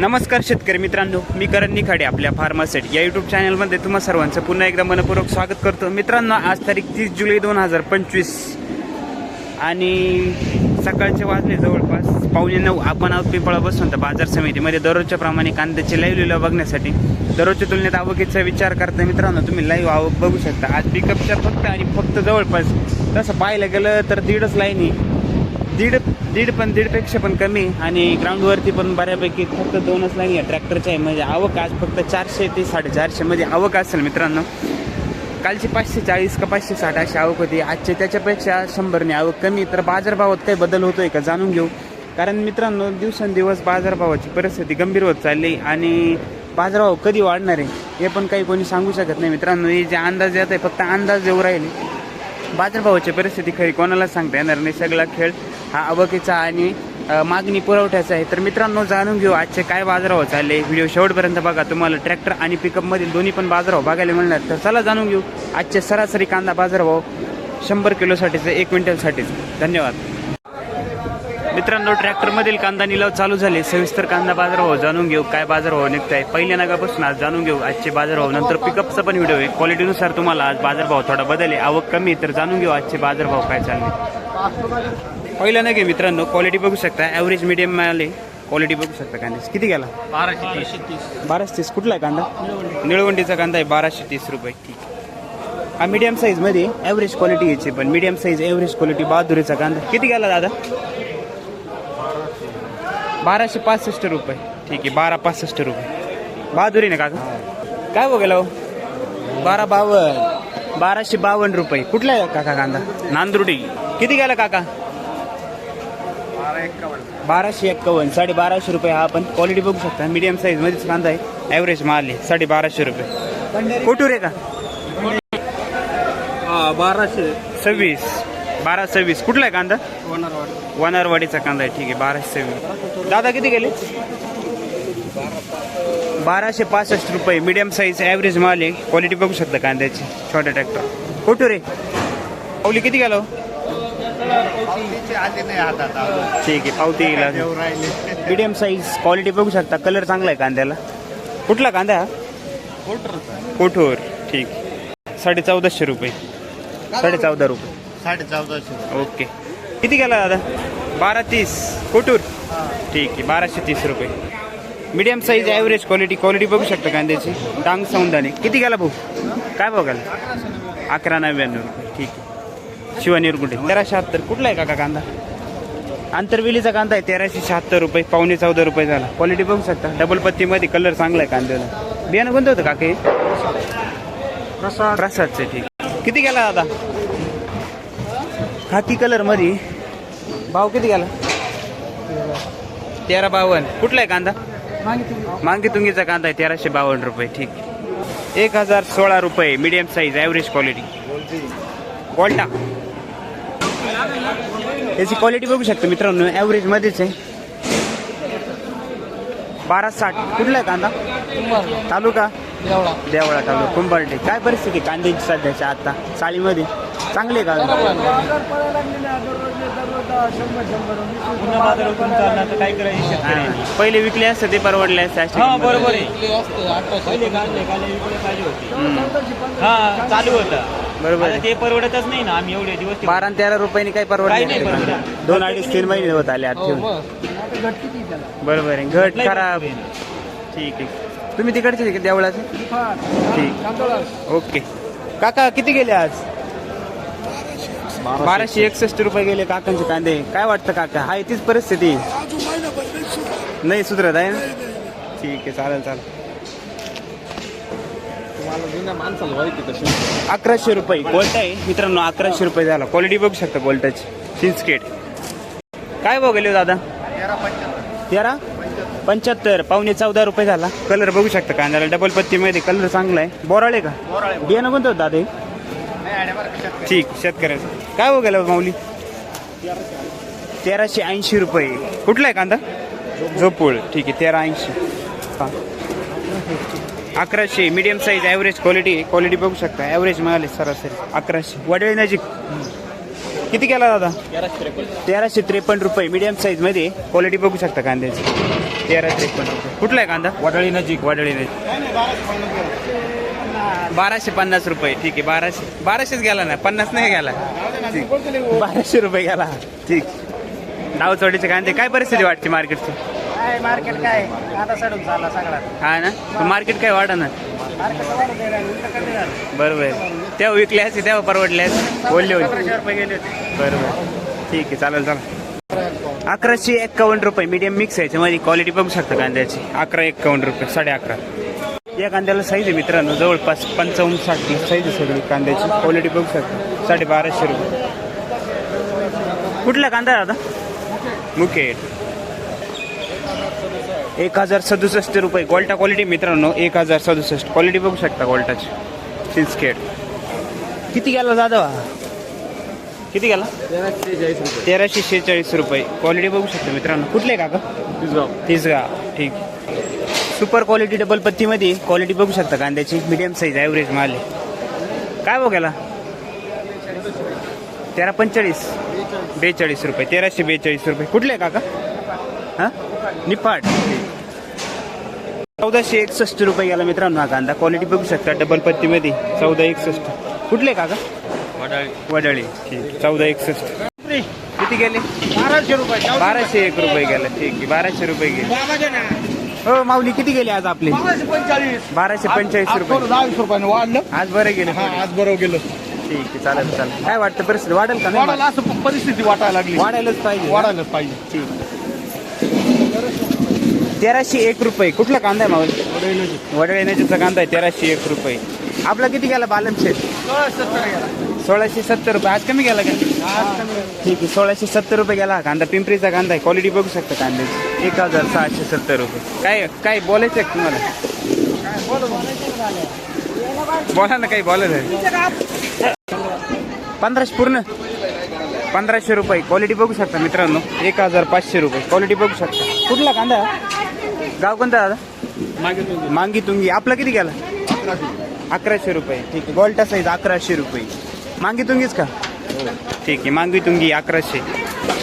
नमस्कार शेतकरी मित्रांनो मी करण निखाडे आपल्या फार्मासेट या यूट्यूब चॅनलमध्ये तुम्हा सर्वांचं पुन्हा एकदा मनपूर्वक स्वागत करतो. मित्रांनो आज तारीख तीस जुलै दोन हजार पंचवीस आणि सकाळचे वाजले जवळपास पावणे नऊ. आपण आहोत पिंपळा बसून तर बाजार समितीमध्ये. दररोजच्या प्रमाणे कांद्याचे लाईव्ह लिलाव बघण्यासाठी दररोजच्या तुलनेत आवकीचा विचार करता मित्रांनो तुम्ही लाईव्ह आवक बघू शकता. आज पिकअपच्या फक्त आणि फक्त जवळपास तसं पाहायला गेलं तर दीडच लाईन आहे. दीड दीड पण दीडपेक्षा पण कमी आणि ग्राउंडवरती पण बऱ्यापैकी फक्त दोनच लाईन आहे ट्रॅक्टरच्या आहे. म्हणजे आवक आज फक्त चारशे ते साडेचारशेमध्ये आवक असेल मित्रांनो. कालची पाचशे चाळीस का पाचशे साठ अशी आवक होती. आजचे त्याच्यापेक्षा शंभरने आवक कमी. तर बाजारभावात काही बदल होतोय का जाणून घेऊ. कारण मित्रांनो दिवसेंदिवस बाजारभावाची परिस्थिती गंभीर होत चालली आणि बाजारभाव कधी वाढणार आहे हे पण काही कोणी सांगू शकत नाही मित्रांनो. हे जे अंदाज येत आहे फक्त अंदाज येऊ राहिले बाजारभावाची परिस्थिती खरी कोणाला सांगता येणार नाही. सगळा खेळ हा आवकीचा आणि मागणी पुरवठ्याचा आहे. तर मित्रांनो जाणून घेऊ आजचे काय बाजारभाव चालले. व्हिडिओ शेवटपर्यंत बघा. तुम्हाला ट्रॅक्टर आणि पिकअपमधील दोन्ही पण बाजारभाव बघायला मिळणार. तर चला जाणून घेऊ आजचे सरासरी कांदा बाजारभाव शंभर किलोसाठीचं एक क्विंटलसाठीच. धन्यवाद. मित्रांनो ट्रॅक्टरमधील कांदा निलाव चालू झाले. सविस्तर कांदा बाजारभाव जाणून घेऊ. काय बाजारभाव निघत आहे पहिल्या नागापासून आज जाणून घेऊ आजचे बाजारभाव. नंतर पिकअपचा पण व्हिडिओ आहे. क्वालिटीनुसार तुम्हाला आज बाजारभाव थोडा बदल आहे आवक कमी तर जाणून घेऊ आजचे बाजारभाव काय चालले. पहिला नगे मित्रांनो क्वालिटी बघू शकता. ॲव्हरेज मिडियम आले क्वालिटी बघू शकता कांद्याची किती गेला? बाराशे तीस. बाराशे तीस. कुठला आहे कांदा? निळवंडीचा कांदा आहे बाराशे तीस रुपये. ठीक. हा मीडियम साईजमध्ये ॲव्हरेज क्वालिटी यायची पण मीडियम साईज ॲव्हरेज क्वालिटी बहादुरीचा कांदा. किती गेला दादा? बाराशे पासष्ट रुपये. ठीक आहे बारा पासष्ट रुपये. बहादुरी ना काका? काय बघायला हो? बारा बावन्न. बाराशे बावन्न रुपये. कुठला आहे काका कांदा? नांदुर्डी. किती गेला काका? बाराशे एक्कावन्न साडे बाराशे रुपये हा आपण क्वालिटी बघू शकता. मीडियम साईज मध्येच कांदा आहे. ॲव्हरेज माल आहे साडे बाराशे रुपये. कुठूर आहे का? हा बाराशे. सव्वीस. बारा सव्वीस. कुठला आहे कांदा? वनरवाडी. वनारवाडीचा कांदा आहे. ठीक आहे बाराशे सव्वीस. दादा किती गेले? बाराशे पासष्ट रुपये. मीडियम साईज ॲव्हरेज माल आहे. क्वालिटी बघू शकता कांद्याची. छोटा ट्रॅक्टर कुठूर आहे? पावली किती गेलो हातात ठीक आहे पावती येईल मीडियम साईज क्वालिटी बघू शकता. कलर चांगला आहे कांद्याला. कुठला कांदा कोठोर. ठीक. साडे चौदाशे रुपये. साडे चौदा रुपये. साडे चौदाशे ओके. किती गेला दादा? बारा तीस. कोटूर ठीक आहे बाराशे तीस रुपये. Medium size average quality quality बघू शकता कांद्याची. डांग सौंदाने किती गेला भाऊ? काय भाऊ गेला? अकरा नव्याण्णव रुपये. ठीक आहे. शिवानी रुकुटे तेराशे शहात्तर कुठला आहे काका कांदा? आंतरवेलीचा कांदा आहे. तेराशे शहात्तर रुपये पावणे चौदा रुपये झाला. क्वालिटी बघू शकता. डबल पत्तीमध्ये कलर चांगला आहे कांद्याला. बियाणं कोणतं होतं काका प्रसाद. प्रसादचं ठीक किती गेला दादा? खाकी कलरमध्ये भाव किती गेला? तेरा बावन्न. कुठला आहे कांदा? मांगी तुंगीचा कांदा आहे. तेराशे बावन्न रुपये ठीक एक हजार सोळा रुपये मीडियम साईज ॲव्हरेज क्वालिटी गोल्टा याची क्वालिटी बघू शकता मित्रांनो ॲव्हरेज मध्येच आहे. बारा साठ. कुठला आहे कांदा? तालुका? देवळा. तालुका. कुंभारटे काय परिस्थिती आहे कांद्याची सध्याच्या आता? चाळीमध्ये. चांगली आहे का काय करायचं? पहिले विकले असते ते परवडले असते. हा. बरोबर आहे. हा चालू होतं. बरोबर आता. ते परवडतच नाही ना आम्ही एवढे दिवस बारा आणि तेरा रुपयांनी काही काही परवडले नाही नाही परवडत. दोन अडीच तीन महिने होत आले आत ठेवून. बरोबर आहे. घट लय खराब. ठीक आहे. तुम्ही तिकडचे आहे का देवळाचे? ठीक. ओके. काका किती गेले आज? बाराशे एकसष्ट रुपये गेले काकांचे कांदे. काय वाटतं काका? हाय तीच परिस्थिती. नाही सुधरत आहे ना? ठीक आहे चालेल चालेल. अकराशे रुपये. गोल्ट आहे मित्रांनो अकराशे रुपये झाला. क्वालिटी बघू शकता गोल्टाची सिन्सकेट काय भाव गेले हो दादा? तेरा? पंच्याहत्तर. पावणे चौदा रुपये झाला. कलर बघू शकता कांद्याला. डबल पत्तीमध्ये कलर चांगला आहे. बोराळे का? बियाणं कोणतं होतं दादा हे? ठीक शेतकऱ्याचं. काय बघायला हो माऊली? तेराशे ऐंशी रुपये. कुठला आहे कांदा? झोपूळ. ठीक आहे तेरा ऐंशी. हा. अकराशे medium size average quality quality बघू शकता. ॲव्हरेज मिळाली सरासरी. अकराशे. वडळे नजीक किती गेला दादा? तेराशे त्रेपन्न रुपये. मीडियम साईजमध्ये क्वालिटी बघू शकता कांद्याची. तेरा त्रेपन्न रुपये. कुठला आहे कांदा? वडाळी नजीक वडळी बाराशे पन्नास रुपये. ठीक आहे बाराशे. बाराशेच गेला ना? पन्नास नाही गेला. बाराशे रुपये गेला. ठीक. डावचोडीचे कांदे. काय परिस्थिती वाटते मार्केटची काय मार्केट काय? आता सडून झाला सगळा. हा ना? मार्केट काय वाढा ना. मार्केट वाढत आहे उलट कमी झालं. बरोबर आहे. तेव्हा विकले असते तेव्हा परवडले असते. बोलले होते. सतराशे रुपये गेले होते. बरोबर ठीक आहे चालेल चालेल. अकराशे एक्कावन्न रुपये मीडियम मिक्स आहे. याच्यामध्ये क्वालिटी बघू शकता कांद्याची अकरा एक्कावन्न रुपये साडे अकरा. या कांद्याला साईज आहे मित्रांनो जवळपास पंचावन्न साठ साईज आहे सगळी कांद्याची. क्वालिटी बघू शकता. साडे बाराशे रुपये. कुठला कांदा दादा? मुकेट. एक हजार सदुसष्ट रुपये. गोल्टा क्वालिटी मित्रांनो एक हजार सदुसष्ट. क्वालिटी बघू शकता गोल्टाची सिल्सकेट किती गेला दादा किती गेला? तेराशे शेहेचाळीस रुपये. क्वालिटी बघू शकता मित्रांनो. कुठले काका? तिसगाव. ठीक. सुपर क्वालिटी डबल पत्तीमध्ये क्वालिटी बघू शकता कांद्याची. मीडियम साईज ॲव्हरेज माल आहे. काय बघ याला तेरा पंचेचाळीस. बेचाळीस रुपये. तेराशे बेचाळीस रुपये. कुठले काका? हां? निपाट चौदाशे एकसष्ट रुपये गेला मित्रांनो हा कांदा. क्वालिटी बघू शकता डबल पत्तीमध्ये. चौदा एकसष्ट. कुठले काका? वडाळी. वडाळी. ठीक चौदा एकसष्ट. किती गेले? बाराशे रुपये. बाराशे एक रुपये गेले. ठीक आहे. बाराशे रुपये गेले. हो माऊली किती गेले आज आपले? बाराशे पंचेचाळीस. रुपये. रुपयाने वाढलं. आज बरं गेले. हा आज बरोबर गेलं. ठीक आहे चालेल चालेल. काय वाटतं परिस्थिती? वाढेल का नाही वाढायला असं परिस्थिती वाटायला लागली. वाढायलाच पाहिजे वाढायलाच पाहिजे. ठीक तेराशे एक रुपये. कुठला कांदा आहे माऊली वडळ कांदा आहे तेराशे एक रुपये. आपला किती गेला बालन्स शेत सोळाशे सत्तर रुपये. आज कमी गेला का? ठीक आहे सोळाशे सत्तर रुपये गेला कांदा. पिंपरीचा कांदा आहे. क्वालिटी बघू शकता कांद्याची. एक हजार सहाशे सत्तर रुपये. काय काय बोलायचं आहे तुम्हाला? बोला ना काही बोलायचं आहे. पंधराशे पूर्ण? पंधराशे रुपये. क्वालिटी बघू शकता मित्रांनो. एक हजार पाचशे रुपये. क्वालिटी बघू शकता. कुठला कांदा? गाव कोणता दादा? मांगी तुंगी. आपला किती गेला? अकराशे. रुपये. ठीक आहे. गोल्टा साईज अकराशे रुपये. मांगी तुंगीच का? ठीक आहे. मांगी तुंगी अकराशे.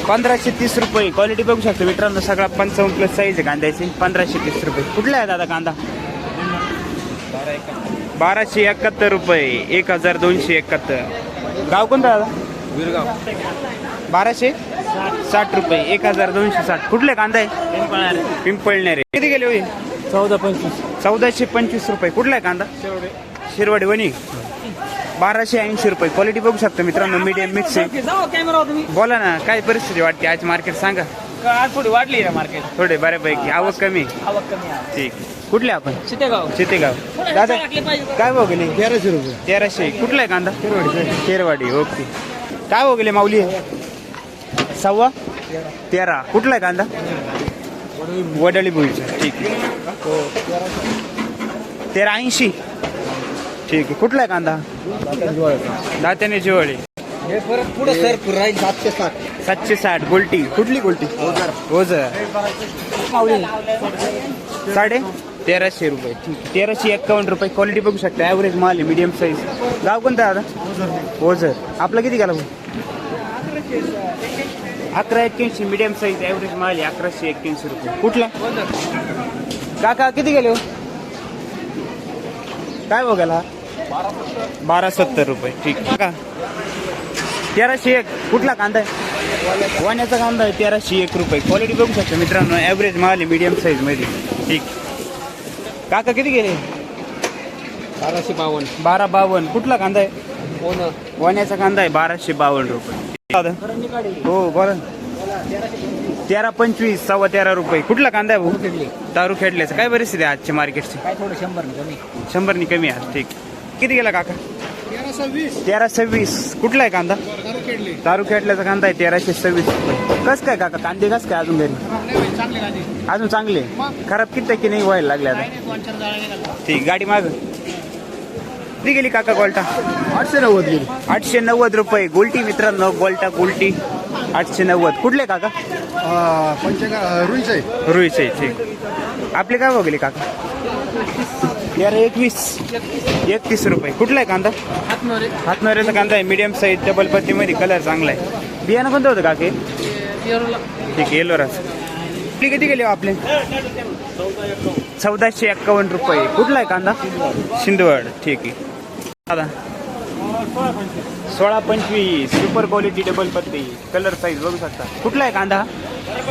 पंधराशे तीस रुपये. क्वालिटी बघू शकता मित्रांनो. सगळा पंचावन्न प्लस साईज आहे कांद्याची. पंधराशे तीस रुपये. कुठला आहे दादा कांदा? बाराशे एकाहत्तर रुपये. एक हजार दोनशे एकाहत्तर. गाव कोणतं दादा? विरगाव. बाराशे? साठ रुपये एक हजार दोनशे साठ. कुठले कांदा? आहे पिंपळणारे किती गेले होई? चौदा पंचवीस. चौदाशे पंचवीस रुपये. कुठला आहे कांदा? शिरवाडी. वणी. बाराशे ऐंशी रुपये. क्वालिटी बघू शकता मित्रांनो मीडियम मिक्स बोला ना काय परिस्थिती वाटते आज मार्केट सांगा. आज थोडी वाढली आहे मार्केट थोडे बऱ्यापैकी. आवक कमी. आवक कमी आहे. ठीक. कुठले आपण? शितेगाव चितेगाव. दादा काय भाव गेले? तेराशे रुपये. तेराशे. कुठला आहे कांदा? केरवाडी ओके. काय गेले माऊली? सव्वा तेरा. कुठला आहे कांदा? वडाळी भुईचा ठीक आहे. तेरा ऐंशी. ठीक आहे. कुठला आहे कांदा? दात्याने जिवळी. हे परत पुढे सर राहील सातशे साठ. सातशे साठ. गोल्टी. कुठली गोल्टी? ओझर. साडे तेराशे रुपये. ठीक. तेराशे एक्कावन्न रुपये क्वालिटी बघू शकता. ॲव्हरेज माल आहे मीडियम साईज गाव कोणतं दादा ओझर. आपला किती गेला अकरा एक्क्याऐंशी मीडियम साईज ॲव्हरेज माल आहे अकराशे एक्क्याऐंशी रुपये. कुठला? काका किती गेले हो? काय बघायला बारा सत्तर रुपये. ठीक. काका तेराशे एक. कुठला कांदा आहे? वाण्याचा कांदा आहे तेराशे एक रुपये. क्वालिटी बघू शकता मित्रांनो ॲव्हरेज माल आहे मीडियम साईजमध्ये ठीक. काका किती गेले? बाराशे बावन्न. बारा बावन्न. कुठला कांदा आहे? वाण्याचा कांदा आहे बाराशे बावन्न रुपये. हो बोला तेरा पंचवीस सव्वा तेरा रुपये. कुठला कांदा आहे भाऊ? दारू खेळल्याचं काय परिस्थिती आहे आजच्या मार्केटची? काय थोडं शंभर कमी. शंभरनी कमी आहे. ठीक. किती गेला काका? तेरा सव्वीस तेरा सव्वीस कुठला आहे कांदा? दारू खेटल्याचा कांदा आहे तेराशे सव्वीस रुपये. कस काय काका कांदे कस काय अजून घरी? अजून चांगले? खराब किती टक्के नाही व्हायला लागले आता? ठीक गाडी माग. किती गेली काका गोल्टा. आठशे नव्वद गेली. आठशे नव्वद रुपये. गोल्टी मित्रांनो गोल्टा गोल्टी. आठशे नव्वद. कुठले काका? पंचगा रुईच आहे रुईचे ठीक. आपले काय बघले काका? तेरा एकवीस. एकतीस रुपये. कुठला आहे कांदा? हातनोरे. हातमाऱ्याचा कांदा आहे. मीडियम साईज डबल पत्तीमध्ये कलर चांगला आहे. बियाणं कोणतं होतं काके? ठीक आहे येलोराच आपली किती गेली हो आपले? चौदाशे एक्कावन्न रुपये. कुठला आहे कांदा? शिंदवड. ठीक आहे. दादा. सोळा पंचवीस सुपर क्वालिटी डबल पत्ती कलर साईज बघू शकता. कुठला आहे कांदा?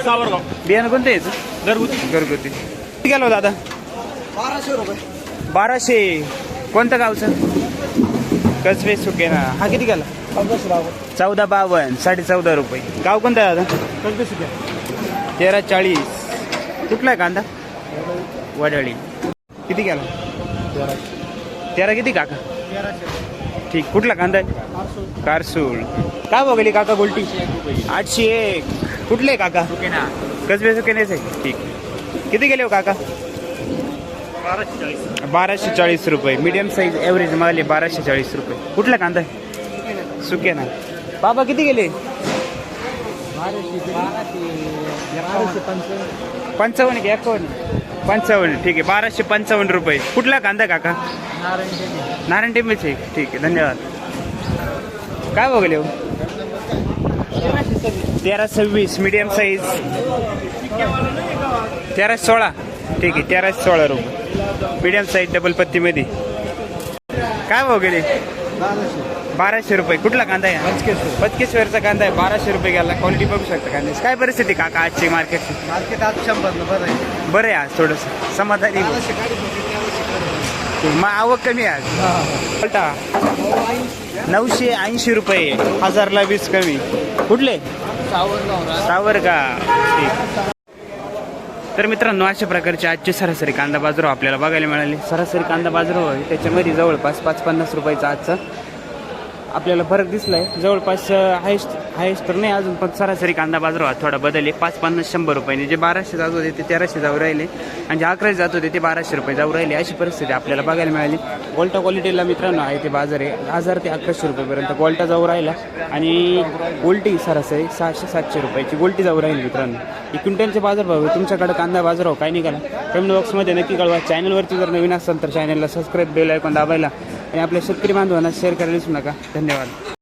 सावरगाव. बियाणं कोणतं आहे याचं? घरगुती. घरगुती. किती गेलो दादा? बाराशे रुपये. बाराशे. कोणतं गावचं? कसबे सुके ना. हा किती गेला? पंधराशे चौदा बावन्न साडे चौदा रुपये. गाव कोणतं आहे दादा? पंचवीस रुपये तेरा चाळीस. कुठला आहे कांदा? वडाळी. किती गेला? तेरा किती काका? ठीक कुठला कांदा आहे? कारसूल. काय बघली काका गोलटी? आठशे एक. कुठले काका? कसबे सुके नाही ठीक. किती गेले हो काका? बाराशे चाळीस. रुपये. मीडियम साईज ॲव्हरेज मागले बाराशे चाळीस रुपये. कुठला कांदा आहे? सुके ना बाबा किती गेले? पंचावन्न की एकावन्न? पंचावन्न ठीक आहे. बाराशे पंचावन्न रुपये. कुठला कांदा काका? नारायण टेंबेचे ठीक आहे धन्यवाद. काय बघले हो? तेरा सव्वीस मीडियम साईज तेरा सोळा. ठीक आहे तेरा सोळा रुपये. मीडियम साईज डबल पत्तीमध्ये. काय भाव गेले बाराशे रुपये. कुठला कांदा आहे? पचकेश्वरचा कांदा आहे. बाराशे रुपये गेला क्वालिटी बघू शकता कांद्याची काय परिस्थिती काका आजची मार्केटची मार्केट आज शंभर बरं आहे. बरं आहे आज थोडंसं. समाधानी मग आवक कमी आहे आज. बोलता नऊशे ऐंशी रुपये हजारला वीस कमी. कुठले? सावर का तर मित्रांनो अशा प्रकारचे आजचे सरासरी कांदा बाजारो आपल्याला बघायला मिळाले. सरासरी कांदा बाजारो त्याच्यामध्ये जवळपास पाच पन्नास रुपयाचा आजचा आपल्याला फरक दिसलाय. जवळपास हायस्ट हायस्ट तर नाही अजून पण सरासरी कांदा बाजार थोडा बदल आहे पाच पन्नास शंभर रुपयाने जे बाराशे जात होते ते तेराशे जाऊ राहिले. आणि जे अकराशे जात होते ते बाराशे रुपये जाऊ राहिले. अशी परिस्थिती आपल्याला बघायला मिळाली. गोल्टा क्वालिटीला मित्रांनो आहे ते बाजार. आहे हजार ते अकराशे रुपयेपर्यंत गोल्टा जाऊ राहिला. आणि गोल्टी सरासरी सहाशे सातशे रुपयाची गोल्टी जाऊ राहिली मित्रांनो. ही क्विंटलचे बाजार भाव तुमच्याकडे कांदा बाजार हो काय निघाला? कमेंट बॉक्समध्ये नक्की कळवा. चॅनलवरती जर नवीन असाल तर चॅनलला सबस्क्राईब बेल ऐकून दाबायला. आणि आपल्या शेतकरी बांधवांना शेअर करायला विसरू नका. धन्यवाद.